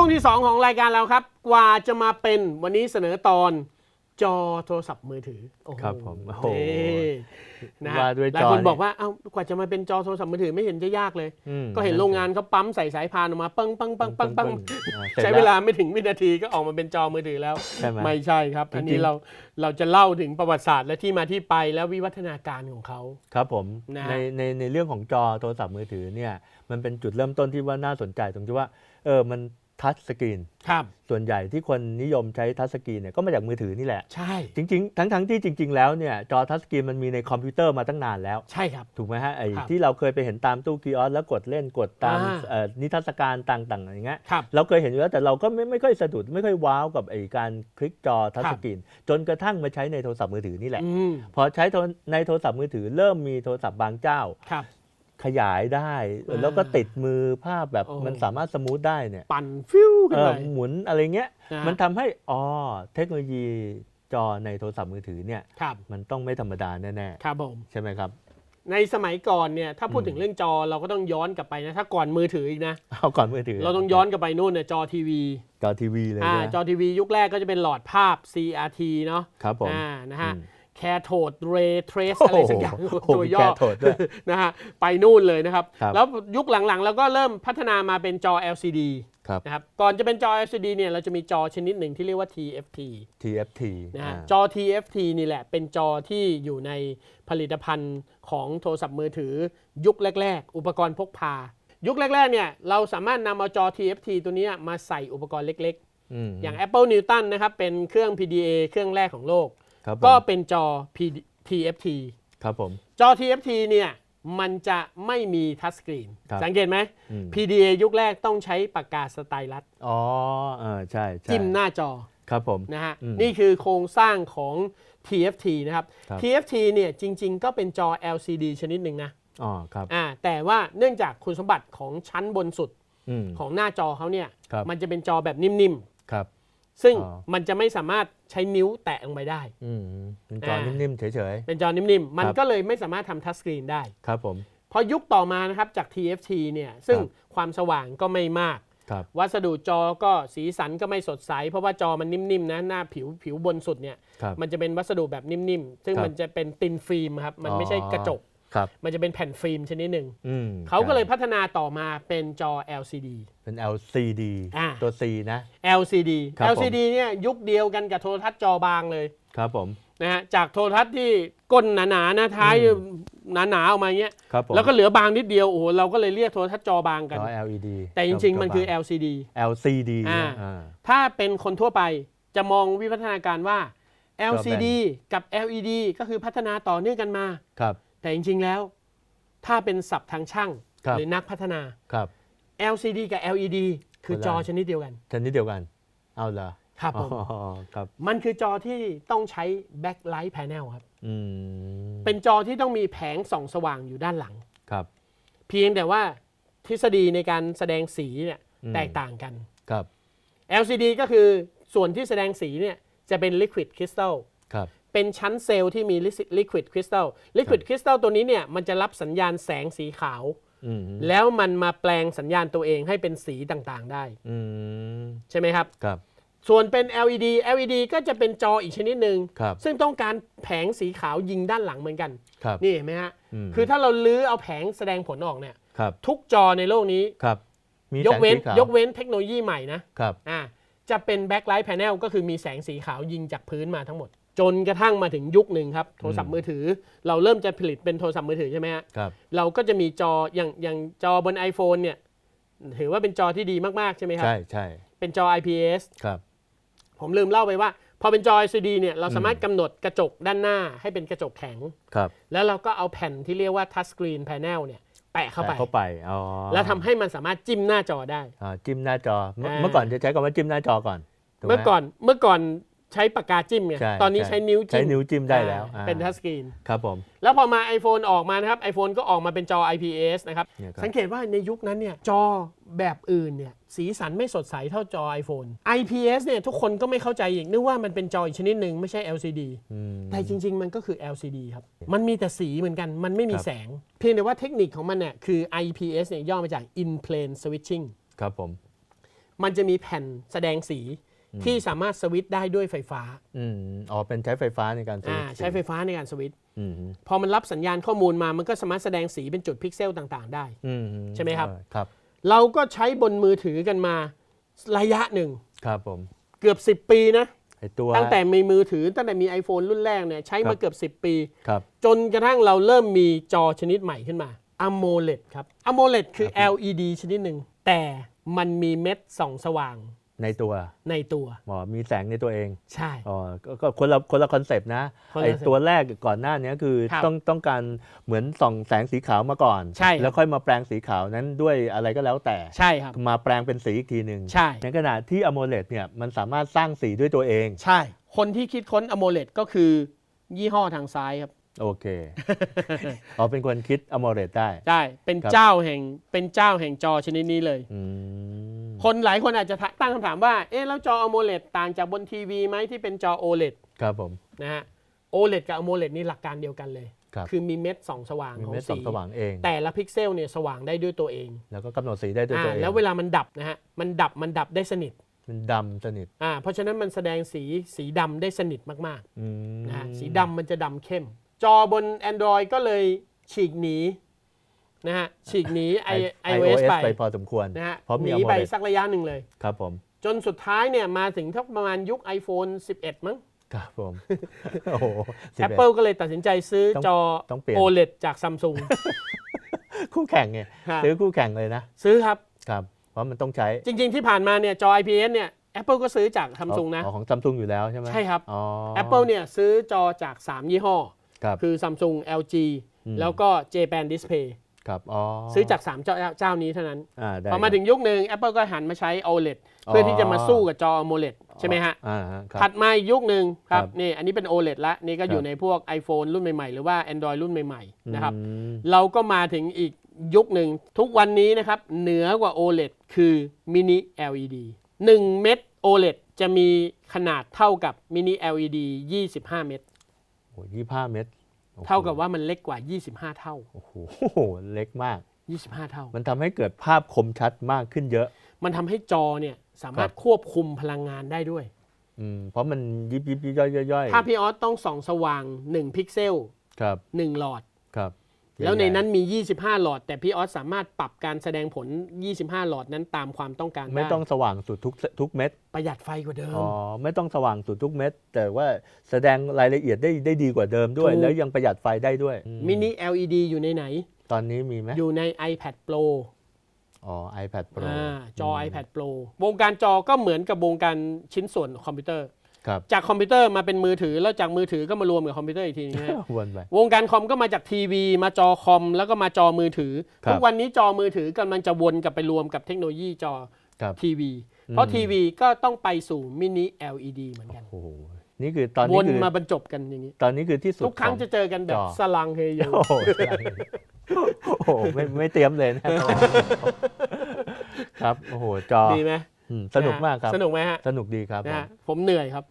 ช่วงที่ 2 ของรายการเราครับ กว่าจะมาเป็นวันนี้เสนอตอนจอโทรศัพท์มือถือโอ้โหครับผมโอ้โหนี่นะฮะว่าด้วยหลายจอคนเนี่ยบอกว่าเอ้ากว่าจะมาเป็นจอโทรศัพท์มือถือไม่เห็นจะยากเลย อืม ก็เห็นโรงงานเขาปั๊มใส่สายพานออกมาปังปังปังปังปังอ่าสร็จใช้เวลาไม่ถึงวินาทีก็ออกมาเป็นจอมือถือแล้ว ใช่ไหม ไม่ใช่ครับอันจรินี้งๆเราเราจะเล่าถึงประวัติศาสตร์และที่มาที่ไปและวิวัฒนาการของเขา ครับผมนะฮะในในในเรื่องของจอโทรศัพท์มือถือเนี่ยมันเป็นจุดเริ่มต้นที่ว่าน่าสนใจตรงที่ว่าเออมัน ทัชสกรีนครับส่วนใหญ่ที่คนนิยมใช้ทัชสกรีนเนี่ยก็มาจากมือถือนี่แหละ ใช่ จริงๆ ทั้งทั้งที่จริง ๆ แล้วเนี่ยจอทัชสกรีนมันมีในคอมพิวเตอร์มาตั้งนานแล้ว ใช่ครับ ถูกไหมฮะไอ้ครับที่เราเคยไปเห็นตามตู้คีออสแล้วกดเล่นกดตามอ่าเอ่อนิทรรศการต่างๆอย่างเงี้ยครับเราเคยเห็นอยู่แล้วแต่เราก็ไม่ไม่ค่อยสะดุดไม่ค่อยว้าวกับไอ้การคลิกจอทัชสกรีนจนกระทั่งมาใช้ในโทรศัพท์มือถือนี่แหละอืมพอใช้โทรในโทรศัพท์มือถือเริ่มมีโทรศัพท์บางเจ้าครับ ขยายได้ อ่าแล้วก็ติดมือภาพแบบโอ้ มันสามารถสมูทได้เนี่ยปั่นฟิวขึ้เอนไปอหมุนอะไรเงี้ยนะฮะมันทำให้อ๋อเทคโนโลยีจอในโทรศัพท์มือถือเนี่ยครับมันต้องไม่ธรรมดาแน่ครับผม ๆ ใช่ไหมครับ ในสมัยก่อนเนี่ยถ้าพูดอืม ถึงเรื่องจอเราก็ต้องย้อนกลับไปนะถ้าก่อนมือถืออีกนะ เอาก่อนมือถือเราต้องย้อนกลับไปนู่นเนี่ยจอทีวีจอทีวีเลยอ่านะจอทีวียุคแรกก็จะเป็นหลอดภาพ CRT เนาะครับผม อ่านะฮะอืม แคโทดเรเทรสโอ้โหอะไรสักอย่างโอ้โหตัวมีย่อ Cathode ด้วยนะฮะไปนู่นเลยนะครับครับแล้วยุคหลังๆเราก็เริ่มพัฒนามาเป็นจอ LCD ครับนะครับก่อนจะเป็นจอ LCD เนี่ยเราจะมีจอชนิดหนึ่งที่เรียกว่า TFT TFT นะฮะอ่าจอ TFT นี่แหละเป็นจอที่อยู่ในผลิตภัณฑ์ของโทรศัพท์มือถือ ยุคแรก ๆ อุปกรณ์พกพา ยุคแรกๆเนี่ยเราสามารถนำเอาจอ TFT ตัวเนี้ยมาใส่อุปกรณ์เล็กอืมๆอย่าง Apple Newton นะครับเป็นเครื่อง PDA เครื่องแรกของโลก ครับผม ก็เป็นจอ PD TFT ครับผม จอ TFT เนี่ยมันจะไม่มีทัชสกรีน ครับสังเกตไหม อืม PDA ยุคแรกต้องใช้ปากกาสไตลัสอ๋อเออใช่ใช่จิ้มหน้าจอครับผม นะฮะ อืมนี่คือโครงสร้างของ TFT นะครับ ครับ TFT เนี่ยจริง ๆ ก็เป็นจอ LCD ชนิดหนึ่งนะอ๋อครับอ่าแต่ว่าเนื่องจากคุณสมบัติของชั้นบนสุด อืม ของหน้าจอเขาเนี่ย ครับ มันจะเป็นจอแบบนิ่มครับๆ ซึ่งอ๋อมันจะไม่สามารถใช้นิ้วแตะลงไปได้อืมเป็นจออ่านิ่มๆเฉยเป็นจอนิ่มๆ มันครับก็เลยไม่สามารถทำทัชสกรีนได้ๆครับผม พอยุคต่อมานะครับจาก TFT เนี่ยซึ่งครับความสว่างก็ไม่มากครับวัสดุจอก็สีสันก็ไม่สดใส เพราะว่าจอมันนิ่มๆนะหน้าผิวผิวบนสุดเนี่ยครับมันจะเป็นวัสดุแบบนิ่มๆ ซึ่งครับมันจะเป็นตินฟิล์มครับ มันไม่ใช่กระจก ครับมันจะเป็นแผ่นฟิล์มชนิดหนึ่งอืมเขาก็เลยใช่พัฒนาต่อมาเป็นจอ LCD เป็น LCD อ่า ตัว C นะ LCD ครับผม LCD เนี่ยยุคเดียวกันกับโทรทัศน์จอบางเลยครับผม นะฮะจากโทรทัศน์ที่ก้นหนาๆหน้าท้ายอืมหนาๆออกมาอย่างเงี้ยครับผมแล้วก็เหลือบางนิดเดียวโอ้โหเราก็เลยเรียกโทรทัศน์จอบางกัน จอ LED แต่จริงๆ มันคือจ LCD LCD อ่า นะอ่า ถ้าเป็นคนทั่วไปจะมองวิวัฒนาการว่าจอแบน LCD กับ LED ก็คือพัฒนาต่อเนื่องกันมา ครับ แต่จริงๆแล้ว ถ้าเป็นศัพท์ทางช่างครับ หรือนักพัฒนา ครับ LCD กับ LED คือคนละจอชนิดเดียวกัน ชนิดเดียวกัน เอาเหรอครับผม อ๋อครับ มันคือจอที่ต้องใช้ backlight panel ครับ อืมเป็นจอที่ต้องมีแผงส่องสว่างอยู่ด้านหลัง ครับ เพียงแต่ว่าทฤษฎีในการแสดงสีเนี่ยอืม แตกต่างกัน ครับ LCD ก็คือส่วนที่แสดงสีเนี่ยจะเป็น liquid crystal ครับ เป็นชั้นเซลล์ที่มี liquid crystal liquid crystal ตัวนี้เนี่ยมันจะรับสัญญาณแสงสีขาวอืมแล้วมันมาแปลงสัญญาณตัวเองให้เป็นสีต่างๆได้อืมใช่ไหมครับครับส่วนเป็น LED LED ก็จะเป็นจออีกชนิดหนึ่งครับซึ่งต้องการแผงสีขาวยิงด้านหลังเหมือนกันครับนี่เห็นไหมฮะอืมคือถ้าเราลื้อเอาแผงแสดงผลออกเนี่ยครับทุกจอในโลกนี้ครับมียกเว้นแสงสีขาวยกเว้นเทคโนโลยีใหม่นะครับอ่าจะเป็น backlight panel ก็คือมีแสงสีขาวยิงจากพื้นมาทั้งหมด จนกระทั่งมาถึงยุคหนึ่งครับโทรศัพท์มือถือ เราเริ่มจะผลิตเป็นโทรศัพท์มือถือใช่ไหมฮะครับ เราก็จะมีจออย่างอย่างจอบน iPhone เนี่ยถือว่าเป็นจอที่ดีมากๆใช่ไหมครับ ใช่ใช่เป็นจอ IPS ครับ ผมลืมเล่าไปว่า พอเป็นจอ LCD เนี่ยเราสามารถกำหนดกระจกด้านหน้าให้เป็นกระจกแข็ง ครับแล้วเราก็เอาแผ่นที่เรียกว่า touch screen panel เนี่ยแปะเข้าไปแตะเข้าไปอ๋อแล้วทำให้มันสามารถจิ้มหน้าจอได้ อ่าจิ้มหน้าจอเมื่ออ่า เมื่อก่อนจะใช้คำว่าจิ้มหน้าจอก่อนถูไห เมื่อก่อนเมื่อก่อน ใช้ปากกาจิ้มไงใช่ตอนนี้ใช่ใช้นิ้วจิ้มใช้นิ้วจิ้มได้แล้วอ่าอ่าเป็นทัชสกรีน ครับผม แล้วพอมา iPhone ออกมานะครับ iPhone ก็ออกมาเป็นจอ IPS นะครับ เนี่ยครับ สังเกตว่าในยุคนั้นเนี่ยจอแบบอื่นเนี่ยสีสันไม่สดใสเท่าจอ iPhone IPS เนี่ยทุกคนก็ไม่เข้าใจอีกนึกว่ามันเป็นจออีกชนิดหนึ่งไม่ใช่ LCD อืม แต่จริง ๆ มันก็คือ LCD ครับ มันมีแต่สีเหมือนกัน มันไม่มีครับ แสง เพียงแต่ว่าเทคนิคของมันเนี่ยคือ IPS เนี่ยย่อมาจาก in plane switching ครับผม มันจะมีแผ่นแสดงสี ที่สามารถสวิตช์ได้ด้วยไฟฟ้าอืมอ๋อเป็นใช้ไฟฟ้าในการสวิอ่าตช์ใช้ไฟฟ้าในการสวิตช์อืมพอมันรับสัญญาณข้อมูลมามันก็สามารถแสดงสีเป็นจุดพิกเซลต่างๆ ได้อืมใช่ไหมครับเออครับ เราก็ใช้บนมือถือกันมาระยะหนึ่งครับผมเกือบ 10 ปีนะไอตัวตั้งแต่มีมือถือตั้งแต่มี iPhone รุ่นแรกเนี่ยใช้ครัมาบเกือบ 10 ปีครับจนกระทั่งเราเริ่มมีจอชนิดใหม่ขึ้นมา AMOLED ครับ AMOLED คือ LED ชนิดหนึ่งแต่มันมีเม็ดส่องสว่าง ในตัวในตัวหมอมีแสงในตัวเอง ใช่อ๋อก็ก็คนละคนละคอนเซปต์นะคนละไอ concept ตัวแรกก่อนหน้านี้คือครับต้องต้องการเหมือนส่องแสงสีขาวมาก่อนใช่ครับแล้วค่อยมาแปลงสีขาวนั้นด้วยอะไรก็แล้วแต่ใช่ครับมาแปลงเป็นสีอีกทีหนึ่งใช่ในขณะที่ AMOLED เนี่ยมันสามารถสร้างสีด้วยตัวเอง ใช่ คนที่คิดค้น AMOLED ก็คือยี่ห้อทางซ้ายครับโอเคอ๋อเป็นคนคิด AMOLED ได้ใช่เป็นครับเจ้าแห่งเป็นเจ้าแห่งจอชนิดนี้เลยอืม คนหลายคนอาจจะตั้งคำถามว่า เอ๊ะแล้วจอ AMOLED ต่างจากบนทีวีไหมที่เป็นจอ OLED ครับผมนะฮะ OLED กับ AMOLED นี่หลักการเดียวกันเลยครับคือมีเม็ดส่องสว่างมีของเม็ดส่อสีงสว่างเอง แต่ละพิกเซลเนี่ยสว่างได้ด้วยตัวเอง แล้วก็กำหนดสีได้ด้วยอ่าตัวเอง แล้วเวลามันดับนะฮะ มันดับมันดับได้สนิท มันดำสนิท อ่า เพราะฉะนั้นมันแสดงสีสีดำได้สนิทมากอืมๆนะฮะสีดำมันจะดำเข้ม จอบน Android ก็เลยฉีกหนี นะฮะฉีกหนีไอ i- iOS ไปไปพอสมควรนะฮะเพราะหมีนีไป AMOLED สักระยะหนึ่งเลยครับผม จนสุดท้ายเนี่ยมาถึงทักประมาณยุค iPhone 11 มั้งครับผมโอ้โห11 Apple ก็เลยตัดสินใจซื้อต้องจอต้องเปลี่ยน OLED จาก Samsung คู่แข่งไงฮะซื้อคู่แข่งเลยนะ ซื้อครับครับ เพราะมันต้องใช้จริง ๆ ที่ผ่านมาเนี่ยจอ IPS เนี่ย Apple ก็ซื้อจาก Samsung นะอ๋อของซัมซุงอยู่แล้วใช่ไหมใช่ครับอ๋อ Apple เนี่ยซื้อจอจาก 3 ยี่ห้อครับคือ Samsung LG อืมแล้วก็ Japan Display ครับอ๋อซื้อจาก3เจ้าเจ้านี้เท่านั้น อ่าได้พอมาถึงยุคหนึ่ง Apple ก็หันมาใช้ OLED เพื่อที่จะมาสู้กับจอ AMOLED ใช่ไหมฮะอ่าฮะครับ ถัดมาอีกยุคหนึ่งครับครับนี่อันนี้เป็น OLED ละนี่ก็อยู่ครับในพวก iPhone รุ่นใหม่ๆ หรือว่า Android รุ่นใหม่ๆนะครับอืม เราก็มาถึงอีกยุคหนึ่งทุกวันนี้นะครับเหนือกว่า OLED คือ Mini LED 1 เม็ด OLED จะมีขนาดเท่ากับ Mini LED 25 เม็ด โอ้ยี่ห้าเมตรโอ้โห เท่ากับว่ามันเล็กกว่า 25 เท่า โอ้โห เล็กมาก 25 เท่า มันทำให้เกิดภาพคมชัดมากขึ้นเยอะ มันทำให้จอเนี่ยสามารถครับควบคุมพลังงานได้ด้วย อืม เพราะมันยิบยิบยิบย่อยย่อยย่อยถ้าพี่ออสต้องส่องสว่าง 1 พิกเซล ครับ1หลอด ครับ แล้วในนั้นใหญ่มี 25 หลอด แต่พี่ออสสามารถปรับการแสดงผล 25 หลอดนั้นตามความต้องการๆไม่ได้ต้องสว่างสุดทุกทุกเม็ดประหยัดไฟกว่าเดิมอ๋อไม่ต้องสว่างสุดทุกเม็ดแต่ว่าแสดงรายละเอียดได้ได้ดีกว่าเดิมด้วยถูกแล้วยังประหยัดไฟได้ด้วยมินิ LED อยู่ในไหน ตอนนี้มีไหมอยู่ใน iPad Pro อ๋อ iPad Pro อ่าจอ iPad Pro วงการจอก็เหมือนกับวงการชิ้นส่วนคอมพิวเตอร์ครับ จากคอมพิวเตอร์มาเป็นมือถือ แล้วจากมือถือก็มารวมกับคอมพิวเตอร์อีกทีนึงนะฮะวนไปวงการคอมก็มาจากทีวี มาจอคอม แล้วก็มาจอมือถือครับทุกวันนี้จอมือถือกำลังจะวนกลับไปรวมกับเทคโนโลยีจอครับทีวี เพราะอืมทีวีก็ต้องไปสู่มินิ LED เหมือนกันโอ้โหนี่คือตอนวนี้นคือมาบรรจบกันอย่างนี้ ตอนนี้คือที่สุดทุกครั้งของจะเจอกันแบบจอสลังเฮโยโอ้โหโอ้โหไม่ไม่เตรียมเลยนะครับโอ้โหจอดีไหมอืม สนุกมากครับสนุกไหมฮะสนุกดีครับนะผมฮะผมเหนื่อยครับ